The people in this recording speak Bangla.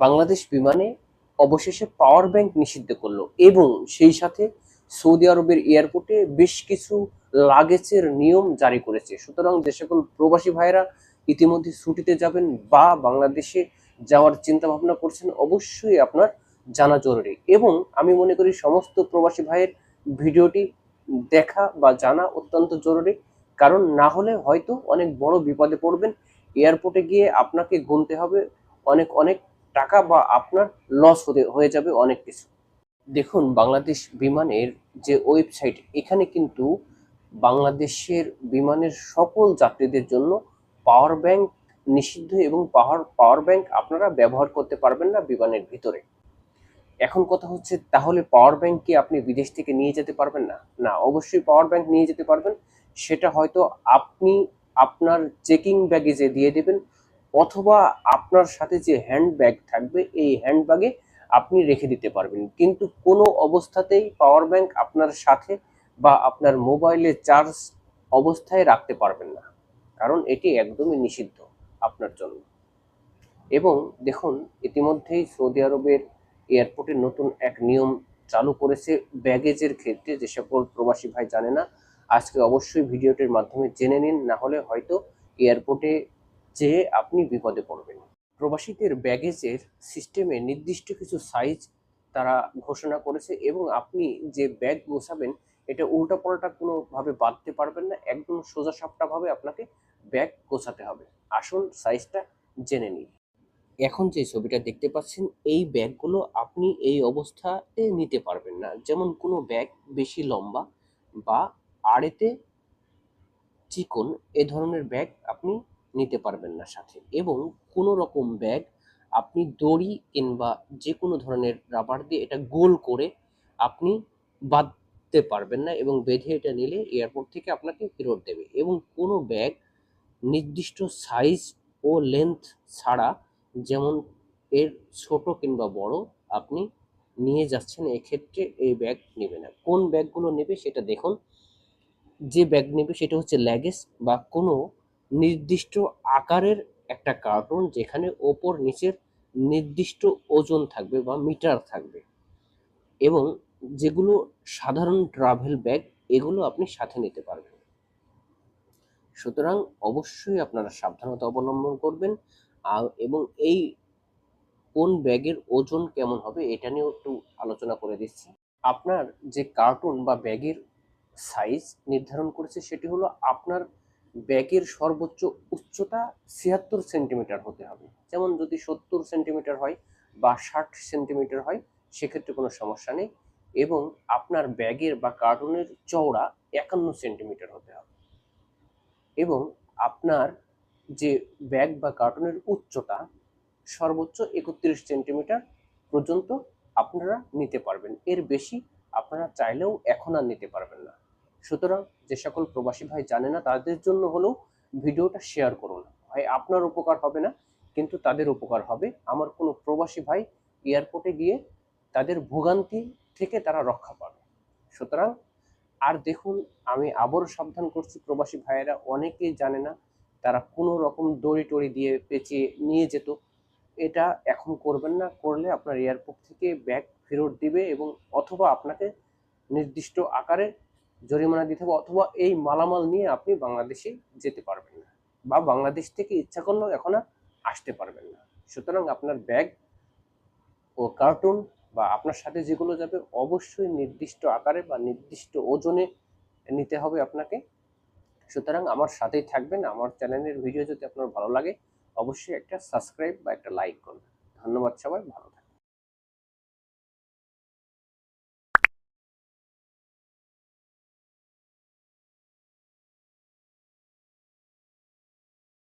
বাংলাদেশ বিমানে অবশেষে পাওয়ার ব্যাংক নিষিদ্ধ করল এবং সেই সাথে সৌদি আরবের এয়ারপোর্টে বেশ কিছু লাগেজের নিয়ম জারি করেছে। সুতরাং যে সকল প্রবাসী ভাইরা ইতিমধ্যে ছুটিতে যাবেন বা বাংলাদেশে যাওয়ার চিন্তা ভাবনা করছেন, অবশ্যই আপনার জানা জরুরি। এবং আমি মনে করি সমস্ত প্রবাসী ভাইয়ের ভিডিওটি দেখা বা জানা অত্যন্ত জরুরি। কারণ না হলে হয়তো অনেক বড় বিপদে পড়বেন। এয়ারপোর্টে গিয়ে আপনাকে গুনতে হবে অনেক অনেক টাকা বা আপনার লস হতে, হয়ে যাবে অনেক কিছু। দেখুন, বাংলাদেশ বিমানের যে ওয়েবসাইট এখানে কিন্তু বাংলাদেশের বিমানের সকল যাত্রীদের জন্য পাওয়ার ব্যাংক নিষিদ্ধ এবং পাওয়ার পাওয়ার ব্যাংক আপনারা ব্যবহার করতে পারবেন না বিমানের ভিতরে। এখন কথা হচ্ছে, তাহলে পাওয়ার ব্যাংক কি আপনি বিদেশ থেকে নিয়ে যেতে পারবেন না? না, অবশ্যই পাওয়ার ব্যাংক নিয়ে যেতে পারবেন। সেটা হয়তো আপনি আপনার চেকিং ব্যাগেজে দিয়ে দেবেন। অথবা আপনার সাথে যে হ্যান্ড ব্যাগ থাকবে, এই হ্যান্ড ব্যাগে আপনি রেখে দিতে পারবেন। কিন্তু কোনো অবস্থাতেই পাওয়ার ব্যাংক আপনার সাথে বা আপনার মোবাইলে চার্জ অবস্থায় রাখতে পারবেন না। কারণ এটি একদমই নিষিদ্ধ আপনার জন্য। এবং দেখুন, ইতিমধ্যেই সৌদি আরবের এয়ারপোর্টে নতুন এক নিয়ম চালু করেছে ব্যাগেজের ক্ষেত্রে, যে সকল প্রবাসী ভাই জানে না, আজকে অবশ্যই ভিডিওটির মাধ্যমে জেনে নিন, না হলে হয়তো এয়ারপোর্টে যেয়ে আপনি বিপদে পড়বেন। প্রবাসীদের ব্যাগেজের সিস্টেমে নির্দিষ্ট কিছু সাইজ তারা ঘোষণা করেছে এবং আপনি যে ব্যাগ গোছাবেন, এটা উল্টাপাল্টা কোনোভাবে বাঁধতে পারবেন না। একদম সোজা সাপটাভাবে আপনাকে ব্যাগ গোছাতে হবে। আসল সাইজটা জেনে নিন এখন যে ছবিটা দেখতে পাচ্ছেন, এই ব্যাগগুলো আপনি এই অবস্থাতে নিতে পারবেন না। যেমন কোনো ব্যাগ বেশি লম্বা বা আড়েতে চিকন, এ ধরনের ব্যাগ আপনি নিতে পারবেন না সাথে। এবং কোনো রকম ব্যাগ আপনি দড়ি কিংবা যে কোনো ধরনের রাবার দিয়ে এটা গোল করে আপনি বাঁধতে পারবেন না এবং বেঁধে এটা নিলে এয়ারপোর্ট থেকে আপনাকে ফেরত দেবে। এবং কোনো ব্যাগ নির্দিষ্ট সাইজ ও লেন্থ ছাড়া যেমন এর ছোট কিংবা বড় আপনি নিয়ে যাচ্ছেন, এক্ষেত্রে এই ব্যাগ নেবে না। কোন ব্যাগগুলো নেবে সেটা দেখুন। যে ব্যাগ নেবে সেটা হচ্ছে ল্যাগেজ বা কোনো নির্দিষ্ট আকারের একটা কার্টুন যেখানে ওপর নিচের নির্দিষ্ট ওজন থাকবে বা মিটার থাকবে। এবং যেগুলো সাধারণ ট্রাভেল ব্যাগ এগুলো আপনি সাথে নিতে পারবেন। সুতরাং অবশ্যই আপনারা সাবধানতা অবলম্বন করবেন। আর এবং এই কোন ব্যাগের ওজন কেমন হবে, এটা নিয়েও একটু আলোচনা করে দিচ্ছি। আপনার যে কার্টুন বা ব্যাগের সাইজ নির্ধারণ করেছে, সেটি হলো আপনার ব্যাগের সর্বোচ্চ উচ্চতা ছিয়াত্তর সেন্টিমিটার হতে হবে। যেমন যদি সত্তর সেন্টিমিটার হয় বা ষাট সেন্টিমিটার হয়, সেক্ষেত্রে কোনো সমস্যা নেই এবং আপনার ব্যাগের বা কার্টুনের চওড়া একান্ন সেন্টিমিটার হতে হবে। এবং আপনার যে ব্যাগ বা কার্টুনের উচ্চতা সর্বোচ্চ একত্রিশ সেন্টিমিটার পর্যন্ত আপনারা নিতে পারবেন। এর বেশি আপনারা চাইলেও এখন আর নিতে পারবেন না। সুতরাং যে সকল প্রবাসী ভাই জানে না, তাদের জন্য হলেও ভিডিওটা শেয়ার করুন। ভাই, আপনার উপকার হবে না, কিন্তু তাদের উপকার হবে। আমার কোনো প্রবাসী ভাই এয়ারপোর্টে গিয়ে তাদের ভোগান্তি থেকে তারা রক্ষা পাবে। সুতরাং, আর দেখুন, আমি আবারও সাবধান করছি, প্রবাসী ভাইয়েরা অনেকেই জানে না, তারা কোনো রকম দড়ি টড়ি দিয়ে পেঁচিয়ে নিয়ে যেত। এটা এখন করবেন না, করলে আপনার এয়ারপোর্ট থেকে ব্যাগ ফেরত দিবে এবং অথবা আপনাকে নির্দিষ্ট আকারে জরিমানা দিতে হবে অথবা এই মালামাল নিয়ে আপনি বাংলাদেশে যেতে পারবেন না বা বাংলাদেশ থেকে ইচ্ছা করলেও এখন আসতে পারবেন না। সুতরাং আপনার ব্যাগ ও কার্টুন বা আপনার সাথে যেগুলো যাবে অবশ্যই নির্দিষ্ট আকারে বা নির্দিষ্ট ওজনে নিতে হবে আপনাকে। সুতরাং আমার সাথেই থাকবেন, আমার চ্যানেলের ভিডিও যদি আপনার ভালো লাগে অবশ্যই একটা সাবস্ক্রাইব বা একটা লাইক করুন। ধন্যবাদ সবাই, ভালো থাকবেন।